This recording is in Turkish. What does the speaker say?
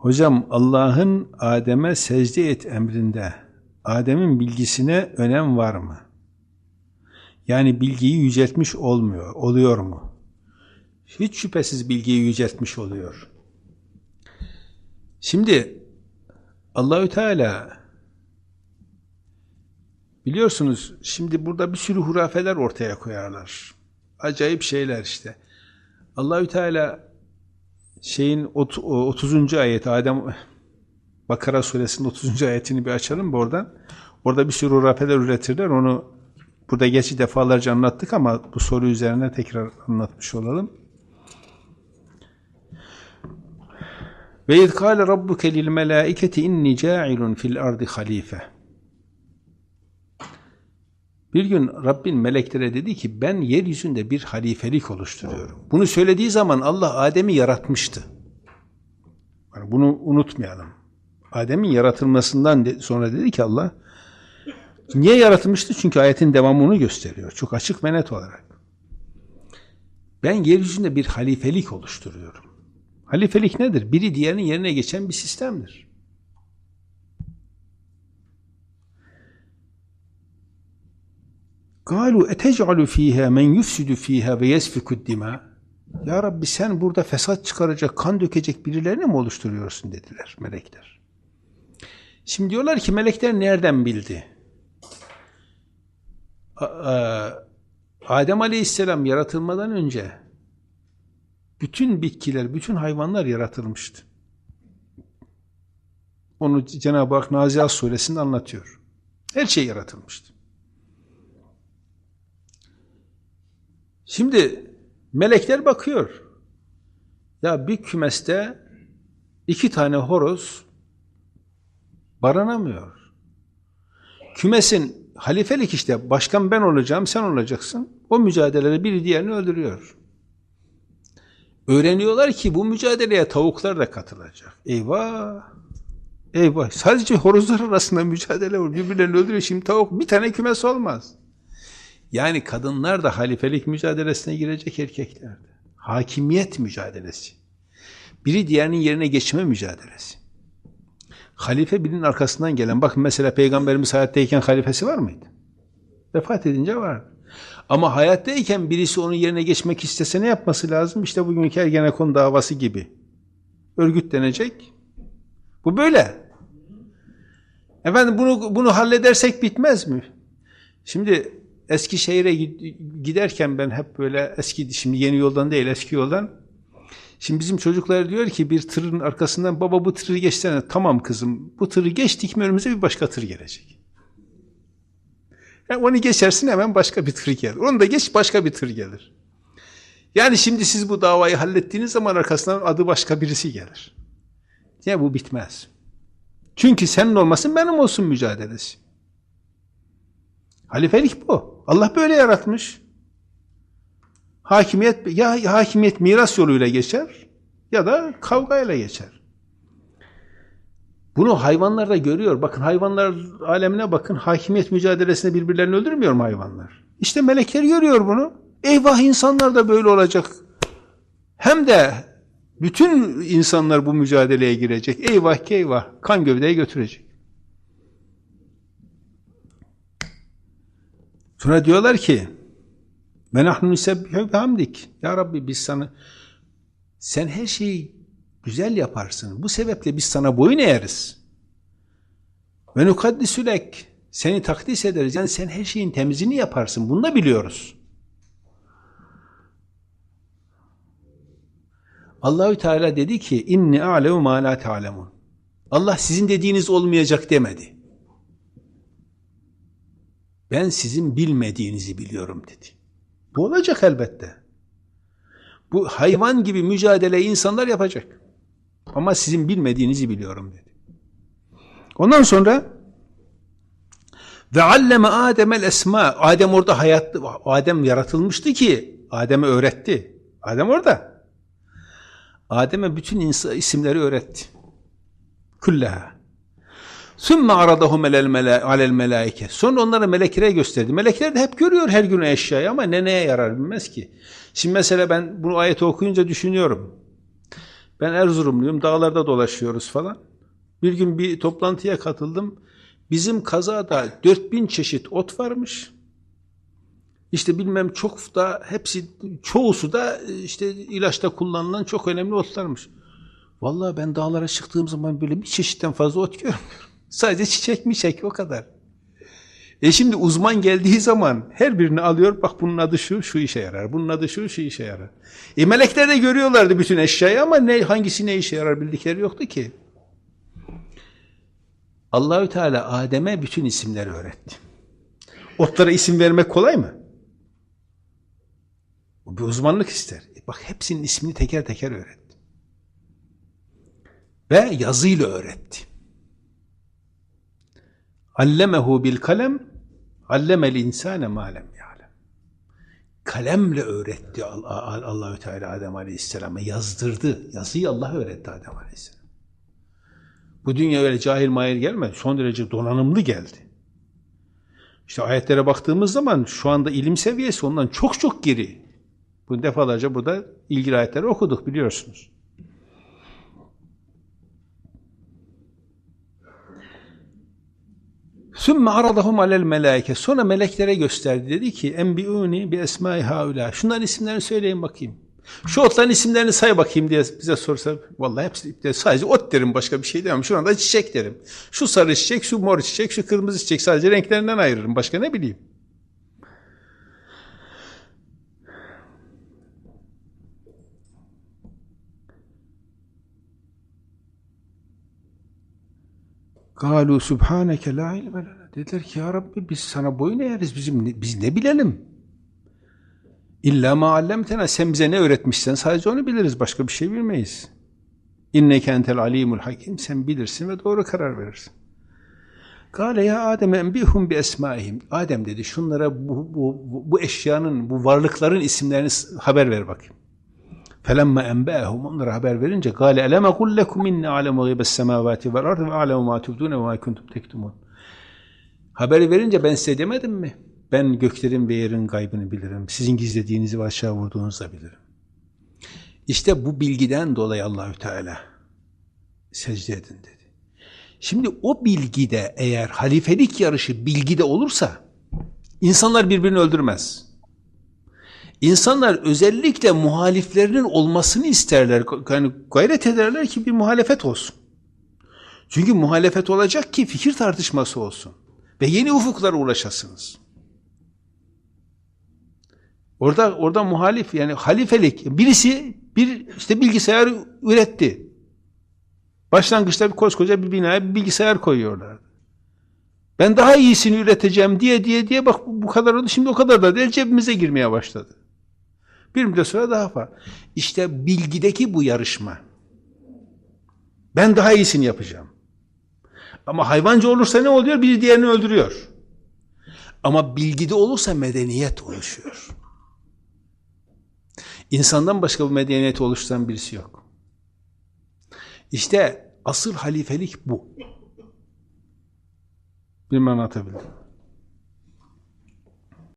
Hocam Allah'ın Adem'e secde et emrinde Adem'in bilgisine önem var mı? Yani bilgiyi yüceltmiş olmuyor, oluyor mu? Hiç şüphesiz bilgiyi yüceltmiş oluyor. Şimdi Allahü Teala biliyorsunuz şimdi burada bir sürü hurafeler ortaya koyarlar. Acayip şeyler işte. Allahü Teala şeyin 30. ayet Adem Bakara suresinin 30. ayetini bir açalım oradan? Orada bir sürü hurafeler üretirler. Onu burada geçi defalarca anlattık ama bu soru üzerine tekrar anlatmış olalım. Ve iz kâle rabbuke lil melâiketi inni câilun fil ardi halife. Bir gün Rabbin meleklere dedi ki ben yeryüzünde bir halifelik oluşturuyorum. Bunu söylediği zaman Allah Adem'i yaratmıştı. Yani bunu unutmayalım. Adem'in yaratılmasından sonra dedi ki Allah niye yaratılmıştı? Çünkü ayetin devamı onu gösteriyor. Çok açık ve net olarak. Ben yeryüzünde bir halifelik oluşturuyorum. Halifelik nedir? Biri diğerinin yerine geçen bir sistemdir. Galu etec'alu fiha men yufsidu fiha ve yesfikud dima. Ya Rabbi sen burada fesat çıkaracak, kan dökecek birilerini mi oluşturuyorsun dediler melekler. Şimdi diyorlar ki melekler nereden bildi? E, Adem Aleyhisselam yaratılmadan önce bütün bitkiler, bütün hayvanlar yaratılmıştı. Onu Cenab-ı Hak Nazihat suresinde anlatıyor. Her şey yaratılmıştı. Şimdi melekler bakıyor. Ya bir kümeste iki tane horoz barınamıyor. Kümesin halifelik işte başkan ben olacağım sen olacaksın. O mücadelede biri diğerini öldürüyor. Öğreniyorlar ki bu mücadeleye tavuklar da katılacak. Eyvah! Eyvah! Sadece horozlar arasında mücadele var. Birbirlerini öldürüyor. Şimdi tavuk bir tane kümes olmaz. Yani kadınlar da halifelik mücadelesine girecek erkeklerdi. Hakimiyet mücadelesi. Biri diğerinin yerine geçme mücadelesi. Halife birinin arkasından gelen. Bakın mesela Peygamberimiz hayattayken halifesi var mıydı? Vefat edince var. Ama hayattayken birisi onun yerine geçmek istese ne yapması lazım? İşte bugünkü Ergenekon davası gibi. Örgütlenecek. Bu böyle. Efendim bunu bunu halledersek bitmez mi? Şimdi Eskişehir'e giderken ben hep böyle eski, şimdi yeni yoldan değil eski yoldan. Şimdi bizim çocuklar diyor ki bir tırın arkasından baba bu tırı geçsene. Tamam kızım bu tırı geçtik mi önümüze bir başka tır gelecek. Yani onu geçersin hemen başka bir tır gelir. Onu da geç başka bir tır gelir. Yani şimdi siz bu davayı hallettiğiniz zaman arkasından adı başka birisi gelir. Ya bu bitmez. Çünkü senin olmasın benim olsun mücadelesi. Halifelik bu. Allah böyle yaratmış. Hakimiyet ya hakimiyet miras yoluyla geçer ya da kavgayla geçer. Bunu hayvanlar da görüyor. Bakın hayvanlar alemine bakın. Hakimiyet mücadelesinde birbirlerini öldürmüyor mu hayvanlar? İşte melekler görüyor bunu. Eyvah insanlar da böyle olacak. Hem de bütün insanlar bu mücadeleye girecek. Eyvah ki eyvah. Kan gövdeye götürecek. Sonra diyorlar ki ve nahnu nusebbihu bihamdik. Ya Rabbi biz sana sen her şeyi güzel yaparsın. Bu sebeple biz sana boyun eğeriz. Ve nukaddisülek seni takdis ederiz. Yani sen her şeyin temizini yaparsın. Bunu da biliyoruz. Allahü Teala dedi ki inni a'lemu ma la ta'lemun. Allah sizin dediğiniz olmayacak demedi. Ben sizin bilmediğinizi biliyorum dedi. Bu olacak elbette. Bu hayvan gibi mücadele insanlar yapacak. Ama sizin bilmediğinizi biliyorum dedi. Ondan sonra ve alleme Adem'el esma. Adem orada hayat Adem yaratılmıştı ki Adem'e öğretti. Adem orada. Adem'e bütün isimleri öğretti. Kullaha. Sümme aradahum alel melaike. Sonra onları meleklere gösterdi. Melekler de hep görüyor her gün eşyayı ama ne neye yarar bilmez ki. Şimdi mesela ben bu ayeti okuyunca düşünüyorum. Ben Erzurumluyum, dağlarda dolaşıyoruz falan. Bir gün bir toplantıya katıldım. Bizim kazada 4000 çeşit ot varmış. İşte bilmem çok da hepsi çoğusu da işte ilaçta kullanılan çok önemli otlarmış. Vallahi ben dağlara çıktığım zaman böyle bir çeşitten fazla ot görmüyorum. Sadece çiçek mi çek o kadar. E şimdi uzman geldiği zaman her birini alıyor. Bak bunun adı şu, şu işe yarar. Bunun adı şu, şu işe yarar. E melekler de görüyorlardı bütün eşyayı ama ne hangisi ne işe yarar bildikleri yoktu ki. Allahü Teala Adem'e bütün isimleri öğretti. Otlara isim vermek kolay mı? Bu bir uzmanlık ister. E bak hepsinin ismini teker teker öğretti. Ve yazıyla öğretti. Allemehu bil kalem, allemel insane ma lem ya'lem. Kalemle öğretti Al- Al- Allahü Teala Adem Aleyhisselam'a yazdırdı. Yazıyı Allah öğretti Adem Aleyhisselam. Bu dünya öyle cahil mahir gelmedi. Son derece donanımlı geldi. İşte ayetlere baktığımız zaman şu anda ilim seviyesi ondan çok çok geri. Bu defalarca burada ilgili ayetleri okuduk biliyorsunuz. Sümme aradahum alel melaike. Sonra meleklere gösterdi. Dedi ki enbiuni bi esmai haula. Şunların isimlerini söyleyin bakayım. Şu otların isimlerini say bakayım diye bize sorsa vallahi hepsi de sadece ot derim başka bir şey demem. Şu anda çiçek derim. Şu sarı çiçek, şu mor çiçek, şu kırmızı çiçek sadece renklerinden ayırırım. Başka ne bileyim. Galu subhaneke la ilme. Dediler ki ya Rabbi biz sana boyun eğeriz. Bizim, biz ne bilelim? İlla ma allemtena. Sen bize ne öğretmişsen sadece onu biliriz. Başka bir şey bilmeyiz. İnneke entel alimul hakim. Sen bilirsin ve doğru karar verirsin. Kale ya Adem enbihum bi esmaihim. Adem dedi şunlara bu, bu, bu, eşyanın, bu varlıkların isimlerini haber ver bakayım. Felemma enbâhum onlara haber verince gâle eleme kullekum inni alemu gıybes semâvâti vel ardı ve alemu mâ tubdûne ve mâ kuntum tektumûn. Haberi verince ben size demedim mi? Ben göklerin ve yerin gaybını bilirim. Sizin gizlediğinizi ve aşağı vurduğunuzu da bilirim. İşte bu bilgiden dolayı Allahü Teala secde edin dedi. Şimdi o bilgide eğer halifelik yarışı bilgide olursa insanlar birbirini öldürmez. İnsanlar özellikle muhaliflerinin olmasını isterler. Yani gayret ederler ki bir muhalefet olsun. Çünkü muhalefet olacak ki fikir tartışması olsun. Ve yeni ufuklara ulaşasınız. Orada orada muhalif yani halifelik birisi bir işte bilgisayar üretti. Başlangıçta bir koskoca bir binaya bir bilgisayar koyuyorlardı. Ben daha iyisini üreteceğim diye diye diye bak bu kadar oldu şimdi o kadar da değil cebimize girmeye başladı. Bir müddet sonra daha fazla. İşte bilgideki bu yarışma. Ben daha iyisini yapacağım. Ama hayvancı olursa ne oluyor? Biri diğerini öldürüyor. Ama bilgide olursa medeniyet oluşuyor. İnsandan başka bu medeniyeti oluşturan birisi yok. İşte asıl halifelik bu. Bilmem anlatabildim.